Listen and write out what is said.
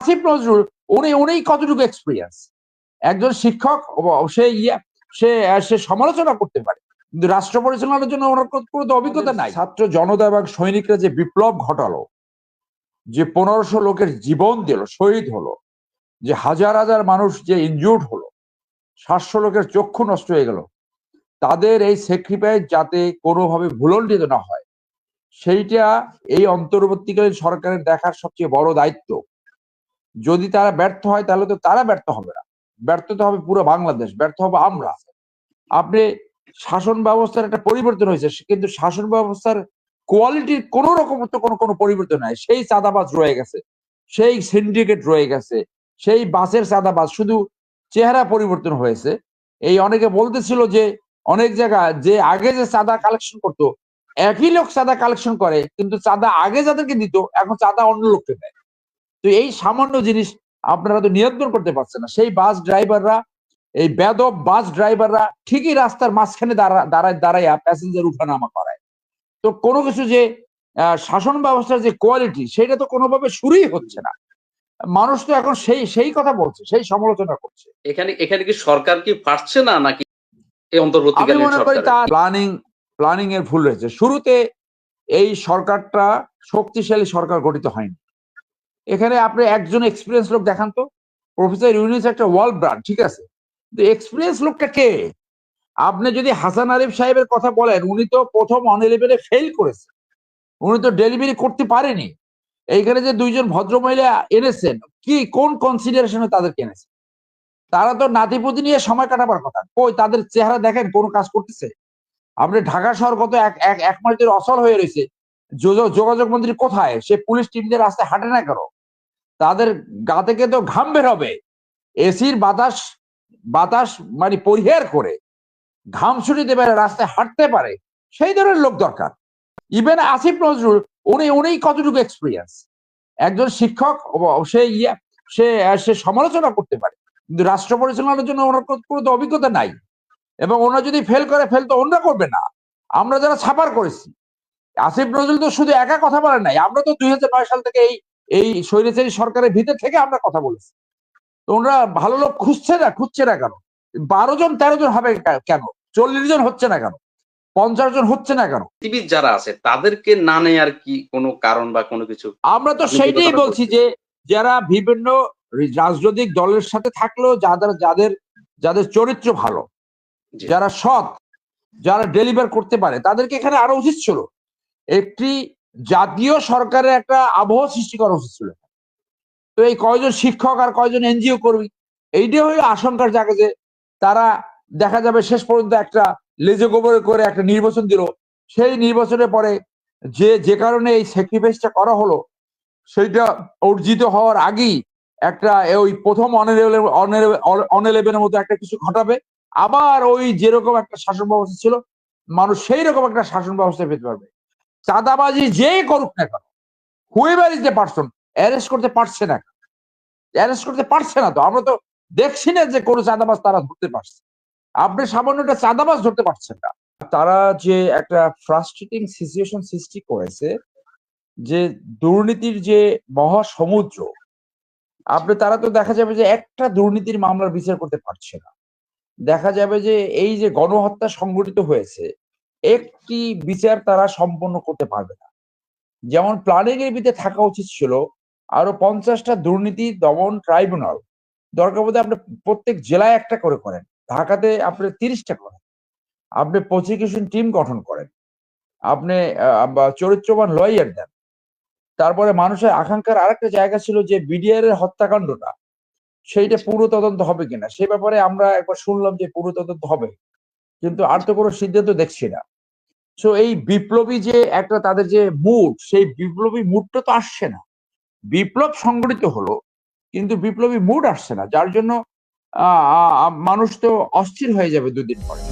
আসিফ নজরুল, উনি উনি কতটুকু এক্সপিরিয়েন্স একজন শিক্ষক সে ইয়ে সে সে সমালোচনা করতে পারে, কিন্তু রাষ্ট্র পরিচালনার জন্য ওনার কোনো অভিজ্ঞতা নাই। ছাত্র জনতা এবং সৈনিকরা যে বিপ্লব ঘটালো, যে পনেরোশো লোকের জীবন দিল, শহীদ হলো, যে হাজার হাজার মানুষ যে ইনজুর্ড হলো, সাতশো লোকের চক্ষু নষ্ট হয়ে গেল, তাদের এই স্যাক্রিফাইস যাতে কোনোভাবে ভুলণ্ডিত না হয়, সেইটা এই অন্তর্বর্তীকালীন সরকারের দেখার সবচেয়ে বড় দায়িত্ব। যদি তারা ব্যর্থ হয়, তাহলে তো তারা ব্যর্থ হবে না। ব্যর্থ তো হবে পুরো বাংলাদেশ, ব্যর্থ হবে আমরা। আপনি শাসন ব্যবস্থার একটা পরিবর্তন হয়েছে, কিন্তু শাসন ব্যবস্থার কোয়ালিটির কোন রকম তো কোনো কোনো পরিবর্তন নাই। সেই চাঁদাবাজ রয়ে গেছে, সেই সিন্ডিকেট রয়ে গেছে, সেই বাসের চাঁদাবাজ। শুধু চেহারা পরিবর্তন হয়েছে। এই অনেকে বলতেছিল যে, অনেক জায়গায় যে আগে যে চাঁদা কালেকশন করতো, একই লোক চাঁদা কালেকশন করে, কিন্তু চাঁদা আগে যাদেরকে দিত, এখন চাঁদা অন্য লোককে দেয়। তো এই সামান্য জিনিস আপনারা তো নিয়ন্ত্রণ করতে পারছেন না। সেই বাস ড্রাইভাররা এই বেদব বাস ড্রাইভাররা ঠিকই রাস্তার মাঝখানে দাঁড়া দাঁড়ায় দাঁড়াইয়া প্যাসেঞ্জার উঠানামা করায়। তো কোনো কিছু যে শাসন ব্যবস্থার যে কোয়ালিটি সেটা তো কোনোভাবে শুরুই হচ্ছে না। মানুষ তো এখন সেই সেই কথা বলছে সেই সমালোচনা করছে। এখানে এখানে কি সরকার কি পারছে না নাকি আমি মনে করি তার প্ল্যানিং প্ল্যানিং এর ভুল রয়েছে শুরুতে এই সরকারটা শক্তিশালী সরকার গঠিত হয়নি। এখানে আপনি একজন এক্সপিরিয়েন্স লোক দেখান তো। প্রফেসর ইউনিস একটা ওয়ার্ল্ড ব্র্যান্ড ঠিক আছে? এক্সপিরিয়েন্স লোকটা কে? আপনি যদি হাসান আরিফ সাহেবের কথা বলেন, উনি তো প্রথম অন ইলেভেনে ফেল করেছে। উনি তো ডেলিভারি করতে পারেনি। এইখানে যে দুইজন ভদ্রমহিলা এনেছেন, কি, কোন কনসিডারেশনে তাদেরকে এনেছেন? তারা তো নাতিপুতি নিয়ে সময় কাটাবার কথা। কই, তাদের চেহারা দেখেন, কোন কাজ করতেছে? আপনি ঢাকা শহর কত এক মাস ধরে অসল হয়ে রয়েছে। যোগ- যোগাযোগ মন্ত্রী কোথায়? সে পুলিশ টিম দিয়ে রাস্তায় হাঁটে না কেন? তাদের গা থেকে তো ঘাম বের হবে। এসির বাতাস বাতাস মানে পরিহার করে, ঘাম ছুটিতে পারে, রাস্তায় হাঁটতে পারে, সেই ধরনের লোক দরকার। ইভেন আসিফ নজরুল, উনি উনি কতটুকু এক্সপিরিয়েন্স একজন শিক্ষক সে ইয়ে সে সে সমালোচনা করতে পারে। কিন্তু রাষ্ট্র পরিচালনার জন্য ওনার কোনো তো অভিজ্ঞতা নাই। এবং ওনারা যদি ফেল করে ফেল তো অন্য করবে না। আমরা যারা ছাপার করেছি। আসিফ নজরুল তো শুধু একা কথা বলেন নাই। আমরা তো দুই হাজার নয় সাল থেকে এই এই স্বৈরাচারী সরকারের ভিতর থেকে আমরা কথা বলেছি। তো ওনারা ভালো লোক খুঁজছে না খুঁজছে না কেন? বারো জন তেরো জন হবে কেন? চল্লিশ জন হচ্ছে না কেন? পঞ্চাশ জন হচ্ছে না কেন? পৃথিবীর যারা আছে তাদেরকে না নেয়ার কি কোনো কারণ বা কোনো কিছু? আমরা তো সেইটাই বলছি যে যারা বিভিন্ন রাজনৈতিক দলের সাথে থাকলেও যাদের যাদের যাদের চরিত্র ভালো যারা সৎ যারা ডেলিভার করতে পারে তাদেরকে এখানে আরও উচিত ছিল। একটি জাতীয় সরকারের একটা আবহ সৃষ্টি করা উচিত ছিল। তো এই কয়জন শিক্ষক আর কয়জন এনজিও কর্মী এইটাই হলো আশঙ্কার জায়গা যে তারা দেখা যাবে শেষ পর্যন্ত একটা লেজে গোবরে করে একটা নির্বাচন দিল। সেই নির্বাচনের পরে যে যে কারণে এই স্যাক্রিফাইসটা করা হলো, সেইটা অর্জিত হওয়ার আগেই একটা ওই প্রথম অনেলেভেনের মতো একটা কিছু ঘটাবে। আবার ওই যেরকম একটা শাসন ব্যবস্থা ছিল, মানুষ সেই রকম একটা শাসন ব্যবস্থা পেতে পারবে। চাঁদাবাজি যেই করুক না কেন whoever is the person arrest করতে পারছে না অ্যারেস্ট করতে পারছে না তো, আমরা তো দেখছি না যে কোনো চাঁদাবাজ তারা ধরতে পারছে। আপনি সামান্য একটা চাঁদাবাজ ধরতে পারছেন না। তারা যে একটা ফ্রাস্ট্রেটিং সিচুয়েশন সৃষ্টি করেছে, যে দুর্নীতির যে মহাসমুদ্র, আপনি তারা তো দেখা যাবে যে একটা দুর্নীতির মামলার বিচার করতে পারছে না। দেখা যাবে যে এই যে গণহত্যা সংগঠিত হয়েছে একটি বিচার তারা সম্পন্ন করতে পারবে না। যেমন প্ল্যানিং এর ভিতরে থাকা উচিত ছিল, আরও পঞ্চাশটা দুর্নীতি দমন ট্রাইব্যুনাল, দরকার বোধ আপনি প্রত্যেক জেলায় একটা করে করেন, ঢাকাতে আপনি তিরিশটা করেন। আপনি প্রসিকিউশন টিম গঠন করেন, আপনি চরিত্রবান লয়ার দেন। তারপরে মানুষের আকাঙ্ক্ষার আরেকটা জায়গা ছিল যে বিডিআর এর হত্যাকাণ্ডটা, সেইটা পুরো তদন্ত হবে কিনা, সে ব্যাপারে আমরা একবার শুনলাম যে পুরো তদন্ত হবে, কিন্তু আর তো কোনো সিদ্ধান্ত দেখছি না। সো এই বিপ্লবী যে একটা তাদের যে মুড সেই বিপ্লবী মুডটা তো আসছে না। বিপ্লব সংগঠিত হলো, কিন্তু বিপ্লবী মুড আসছে না, যার জন্য মানুষ তো অস্থির হয়ে যাবে দুদিন পরে।